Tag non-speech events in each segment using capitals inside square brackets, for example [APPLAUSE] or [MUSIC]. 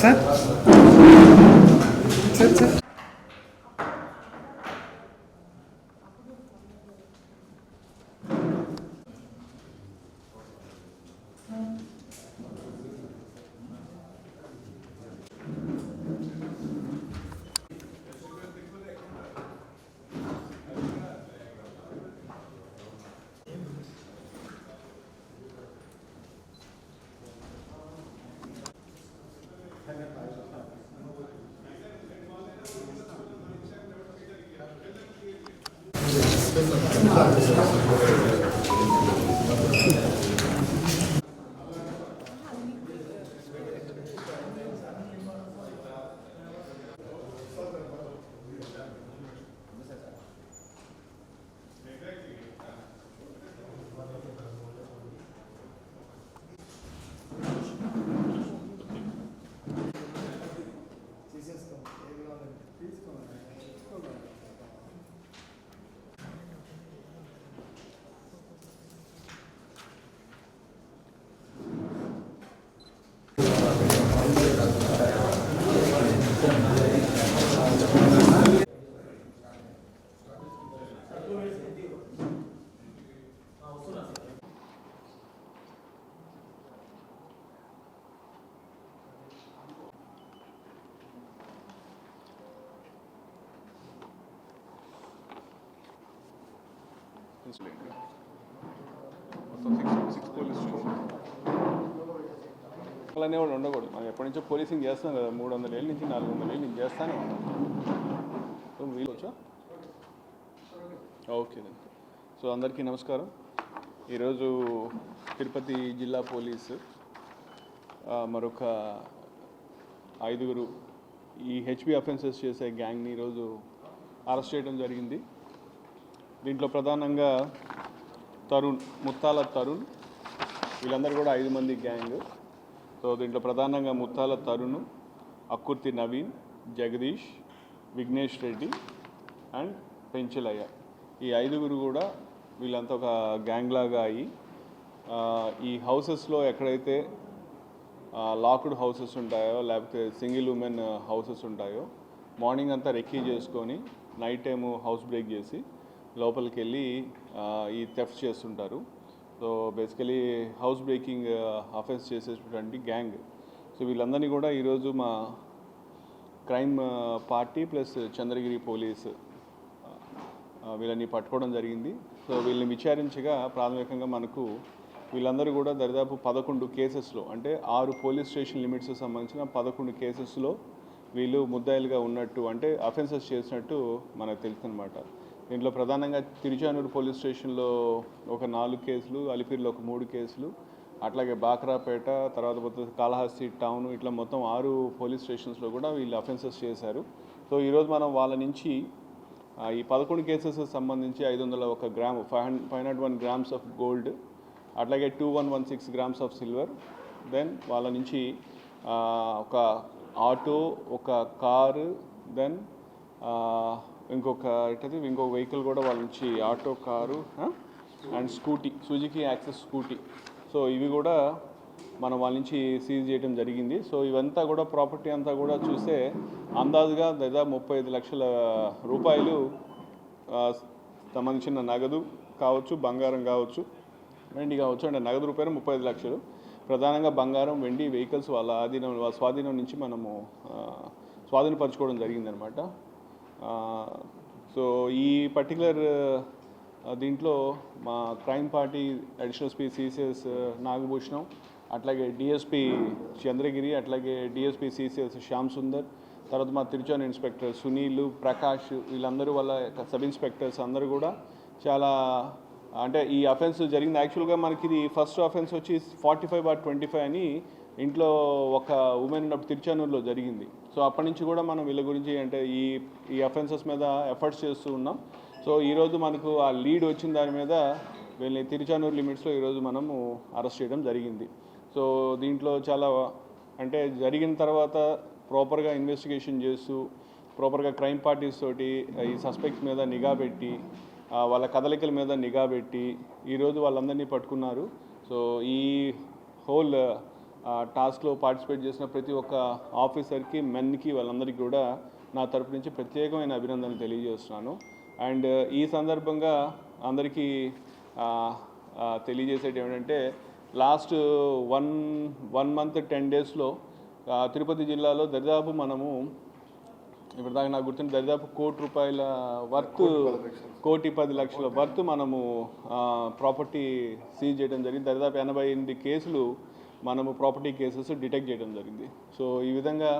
Sir sir sir Thank you. Sir మొత్తం six six police station అలానే కూడా ఉండకూడదు. మనం ఎప్పటి నుంచో పోలీసింగ్ చేస్తాం కదా. మూడు వందల ఏళ్ళ నుంచి నాలుగు వందల ఏళ్ళ నుంచి చేస్తానే ఉన్నాం. వీలొచ్చా ఓకే సో అందరికీ నమస్కారం. ఈరోజు తిరుపతి జిల్లా పోలీసు మరొక ఐదుగురు ఈ హెచ్పి అఫెన్సెస్ చేసే గ్యాంగ్ని ఈరోజు అరెస్ట్ చేయడం జరిగింది. దీంట్లో ప్రధానంగా తరుణ్ ముత్తాల తరుణ్ వీళ్ళందరూ కూడా ఐదు మంది గ్యాంగ్. సో దీంట్లో ప్రధానంగా ముత్తాల తరుణ్ అక్కుర్తి నవీన్ జగదీష్ విఘ్నేష్ రెడ్డి అండ్ పెంచలయ్య. ఈ ఐదుగురు కూడా వీళ్ళంతా ఒక గ్యాంగ్ లాగా అయ్యి ఈ హౌసెస్లో ఎక్కడైతే లాక్డ్ హౌసెస్ ఉంటాయో లేకపోతే సింగిల్ ఉమెన్ హౌసెస్ ఉంటాయో మార్నింగ్ అంతా రెక్కీ చేసుకొని నైట్ టైము హౌస్ బ్రేక్ చేసి లోపలికి వెళ్ళి ఈ థెఫ్ట్ చేస్తుంటారు. So basically house breaking offence చేసేటువంటి గ్యాంగ్. సో వీళ్ళందరినీ కూడా ఈరోజు మా crime party plus Chandragiri police వీళ్ళని పట్టుకోవడం జరిగింది. సో వీళ్ళని విచారించగా ప్రాథమికంగా మనకు వీళ్ళందరూ కూడా దరిదాపు పదకొండు కేసెస్లో అంటే ఆరు పోలీస్ స్టేషన్ లిమిట్స్ సంబంధించిన పదకొండు కేసెస్లో వీళ్ళు ముద్దాయిలుగా ఉన్నట్టు అంటే అఫెన్సెస్ చేసినట్టు మనకు తెలుసు అనమాట దీంట్లో ప్రధానంగా తిరుచానూరు పోలీస్ స్టేషన్లో ఒక నాలుగు కేసులు అలిపిరిలో ఒక మూడు కేసులు అట్లాగే బాక్రాపేట తర్వాత పోతే కాళహస్తి టౌన్ ఇట్లా మొత్తం ఆరు పోలీస్ స్టేషన్స్లో కూడా వీళ్ళు అఫెన్సెస్ చేశారు. సో ఈరోజు మనం వాళ్ళ నుంచి ఈ పదకొండు కేసెస్ సంబంధించి ఐదు వందల ఒక gram five hundred five hundred one grams of gold అట్లాగే two one one six grams of silver then వాళ్ళ నుంచి ఒక ఆటో ఒక కారు దెన్ ఇంకొక ఏంటది? ఇంకొక వెహికల్ కూడా వాళ్ళ నుంచి auto car and scooty Suzuki Access scooty. So ఇవి కూడా మనం వాళ్ళ నుంచి సీజ్ చేయడం జరిగింది. సో ఇవంతా కూడా ప్రాపర్టీ అంతా కూడా చూస్తే అందాజుగా దాదాపు ముప్పై ఐదు లక్షల రూపాయలు సంబంధించిన నగదు కావచ్చు బంగారం కావచ్చు వెండి కావచ్చు అంటే నగదు రూపాయలు ముప్పై ఐదు లక్షలు. ప్రధానంగా బంగారం వెండి వెహికల్స్ వాళ్ళ ఆధీనం వాళ్ళ స్వాధీనం నుంచి మనము స్వాధీనపరచుకోవడం జరిగిందనమాట సో ఈ పర్టికులర్ దీంట్లో మా crime party additional SP CCS Nagabhushanam అట్లాగే డిఎస్పి చంద్రగిరి అట్లాగే డిఎస్పి సిసిఎస్ శ్యామ్ సుందర్ తర్వాత మా తిరుచాన్ ఇన్స్పెక్టర్ సునీల్ ప్రకాష్ వీళ్ళందరూ వాళ్ళ సబ్ ఇన్స్పెక్టర్స్ అందరూ కూడా చాలా అంటే ఈ అఫెన్స్ జరిగింది. యాక్చువల్గా మనకి ఇది ఫస్ట్ అఫెన్స్ వచ్చి forty five bar twenty five అని ఇంట్లో ఒక ఉమెన్ ఉన్నప్పుడు తిరుచానూరులో జరిగింది. సో అప్పటి నుంచి కూడా మనం వీళ్ళ గురించి అంటే ఈ ఈ అఫెన్సెస్ మీద ఎఫర్ట్స్ చేస్తూ ఉన్నాం. సో ఈరోజు మనకు ఆ లీడ్ వచ్చిన దాని మీద వీళ్ళని తిరుచానూరు లిమిట్స్లో ఈరోజు మనము అరెస్ట్ చేయడం జరిగింది. సో దీంట్లో చాలా అంటే జరిగిన తర్వాత ప్రాపర్గా ఇన్వెస్టిగేషన్ చేస్తూ ప్రాపర్గా క్రైమ్ పార్టీస్ తోటి ఈ సస్పెక్ట్స్ మీద నిఘా పెట్టి వాళ్ళ కదలికల మీద నిఘా పెట్టి ఈరోజు వాళ్ళందరినీ పట్టుకున్నారు. సో ఈ హోల్ టాస్క్లో పార్టిసిపేట్ చేసిన ప్రతి ఒక్క ఆఫీసర్కి మెన్కి వాళ్ళందరికీ కూడా నా తరపు నుంచి ప్రత్యేకమైన అభినందనలు తెలియజేస్తున్నాను. అండ్ ఈ సందర్భంగా అందరికీ తెలియజేసేది ఏమిటంటే last one one month ten డేస్లో తిరుపతి జిల్లాలో దరిదాపు మనము ఇప్పుడు దాకా నాకు గుర్తుంది దరిదాపు కోటి రూపాయల వర్త్ కోటి పది లక్షల. వర్త్ మనము ప్రాపర్టీ సీజ్ చేయడం జరిగింది. దరిదాపు ఎనభై ఎనిమిది కేసులు మనము ప్రాపర్టీ కేసెస్ డిటెక్ట్ చేయడం జరిగింది. సో ఈ విధంగా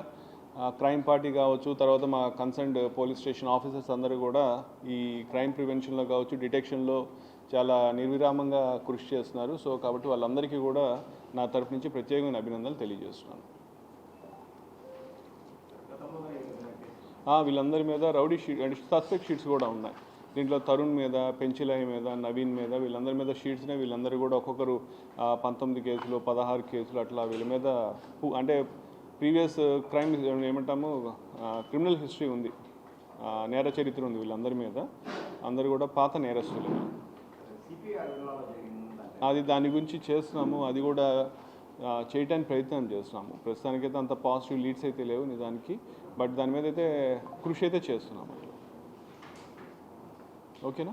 క్రైమ్ పార్టీ కావచ్చు తర్వాత మా కన్సర్న్డ్ పోలీస్ స్టేషన్ ఆఫీసర్స్ అందరూ కూడా ఈ క్రైమ్ ప్రివెన్షన్లో కావచ్చు డిటెక్షన్లో చాలా నిర్విరామంగా కృషి చేస్తున్నారు. సో కాబట్టి వాళ్ళందరికీ కూడా నా తరపు నుంచి ప్రత్యేకమైన అభినందనలు తెలియజేస్తున్నాను. వీళ్ళందరి మీద rowdy sheet and suspect sheets కూడా ఉన్నాయి. దీంట్లో తరుణ్ మీద పెంచిలాయి మీద నవీన్ మీద వీళ్ళందరి మీద షీట్స్నే వీళ్ళందరూ కూడా ఒక్కొక్కరు పంతొమ్మిది కేసులు పదహారు కేసులు అట్లా వీళ్ళ మీద అంటే ప్రీవియస్ క్రైమ్ uh, ఏమంటాము క్రిమినల్ హిస్టరీ ఉంది. నేర చరిత్ర ఉంది వీళ్ళందరి మీద. అందరు కూడా పాత నేరస్తులు. అది దాని గురించి చేస్తున్నాము. అది కూడా చేయటానికి ప్రయత్నం చేస్తున్నాము. ప్రస్తుతానికైతే అంత పాజిటివ్ లీడ్స్ అయితే లేవు నిజానికి. బట్ దాని మీద అయితే కృషి అయితే చేస్తున్నాము. ఓకేనా?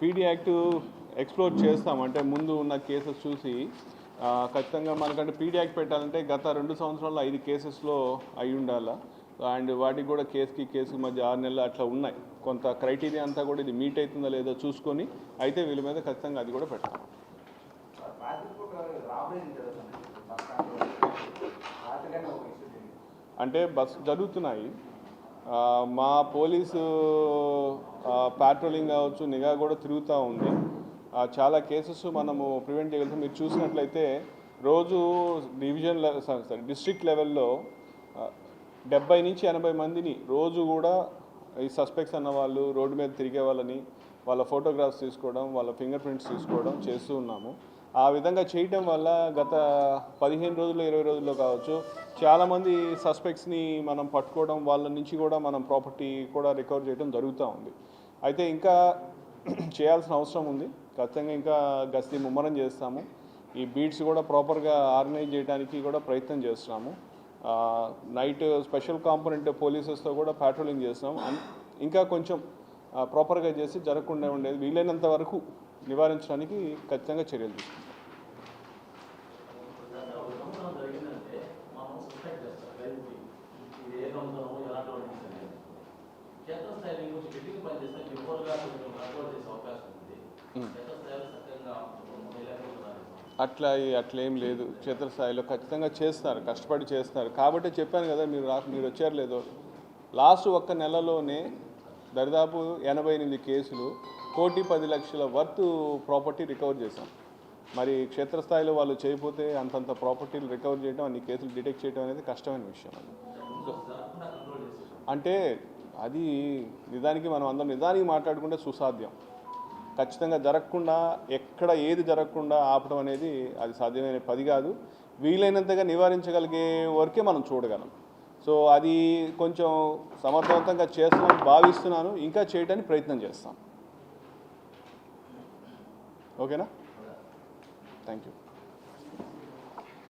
పీడీ యాక్ట్ ఎక్స్ప్లోర్ చేస్తాం అంటే ముందు ఉన్న కేసెస్ చూసి ఖచ్చితంగా మనకంటే పీడీ యాక్ట్ పెట్టాలంటే గత రెండు సంవత్సరాల్లో ఐదు కేసెస్లో అయి ఉండాలా? అండ్ వాటికి కూడా కేసుకి కేసుకి మధ్య ఆరు నెలలు అట్లా ఉన్నాయి. కొంత క్రైటీరియా అంతా కూడా ఇది మీట్ అవుతుందో లేదో చూసుకొని అయితే వీళ్ళ మీద ఖచ్చితంగా అది కూడా పెట్టాలి. అంటే బస్ జరుగుతున్నాయి. మా పోలీసు పాట్రోలింగ్ కావచ్చు నిఘా కూడా తిరుగుతూ ఉంది. చాలా కేసెస్ మనము ప్రివెంట్ చేయగలుగుతాం. మీరు చూసినట్లయితే రోజు డివిజన్ సారీ డిస్ట్రిక్ట్ లెవెల్లో డెబ్బై నుంచి ఎనభై మందిని రోజు కూడా ఈ సస్పెక్ట్స్ అన్న వాళ్ళు రోడ్డు మీద తిరిగే వాళ్ళని వాళ్ళ ఫోటోగ్రాఫ్స్ తీసుకోవడం వాళ్ళ ఫింగర్ ప్రింట్స్ తీసుకోవడం చేస్తూ ఉన్నాము. ఆ విధంగా చేయటం వల్ల గత పదిహేను రోజులు ఇరవై రోజుల్లో కావచ్చు చాలామంది సస్పెక్ట్స్ని మనం పట్టుకోవడం వాళ్ళ నుంచి కూడా మనం ప్రాపర్టీ కూడా రికవర్ చేయడం జరుగుతూ ఉంది. అయితే ఇంకా [CLEARS THROAT] చేయాల్సిన అవసరం ఉంది. ఖచ్చితంగా ఇంకా గస్తీ ముమ్మరం చేస్తాము. ఈ బీట్స్ కూడా ప్రాపర్గా ఆర్గనైజ్ చేయడానికి కూడా ప్రయత్నం చేస్తున్నాము. నైట్ స్పెషల్ కాంపోనెంట్ పోలీసెస్తో కూడా ప్యాట్రోలింగ్ చేస్తున్నాం ఇంకా కొంచెం ప్రాపర్గా చేసి జరగకుండా ఉండేది వీలైనంత వరకు నివారించడానికి ఖచ్చితంగా చర్యలు తీసుకుంటాం దొంగతనం జరిగిందంటే మనం సస్పెక్ట్ చేస్తాం రైతుకి ఇది ఏ దొంగతనమో ఎలాంటి వాడికి తెలియదు క్షేత్రస్థాయిలో కొంచెం గట్టిగా పనిచేస్తే బిఫోర్గా కొంచెం కంట్రోల్ చేసే అవకాశం ఉంది క్షేత్రస్థాయిలో సక్రమంగా లేకపోతున్నారు అట్లా అట్లా ఏం లేదు. క్షేత్రస్థాయిలో ఖచ్చితంగా చేస్తున్నారు కష్టపడి చేస్తున్నారు కాబట్టి చెప్పాను కదా మీరు రా మీరు వచ్చారు లేదో. లాస్ట్ ఒక్క నెలలోనే దరిదాపు ఎనభై ఎనిమిది కేసులు కోటి పది లక్షల వర్త్ ప్రాపర్టీ రికవర్ చేశాం. మరి క్షేత్రస్థాయిలో వాళ్ళు చేయకపోతే అంతంత ప్రాపర్టీలు రికవర్ చేయడం అన్ని కేసులు డిటెక్ట్ చేయడం అనేది కష్టమైన విషయం అది. సో అంటే అది నిజానికి మనం అందరం నిజానికి మాట్లాడుకుంటే సుసాధ్యం. ఖచ్చితంగా జరగకుండా ఎక్కడ ఏది జరగకుండా ఆపడం అనేది అది సాధ్యమైన పది కాదు. వీలైనంతగా నివారించగలిగే వరకే మనం చూడగలం. సో అది కొంచెం సమర్థవంతంగా చేస్తామని భావిస్తున్నాను. ఇంకా చేయడానికి ప్రయత్నం చేస్తాం. ఓకేనా? Thank you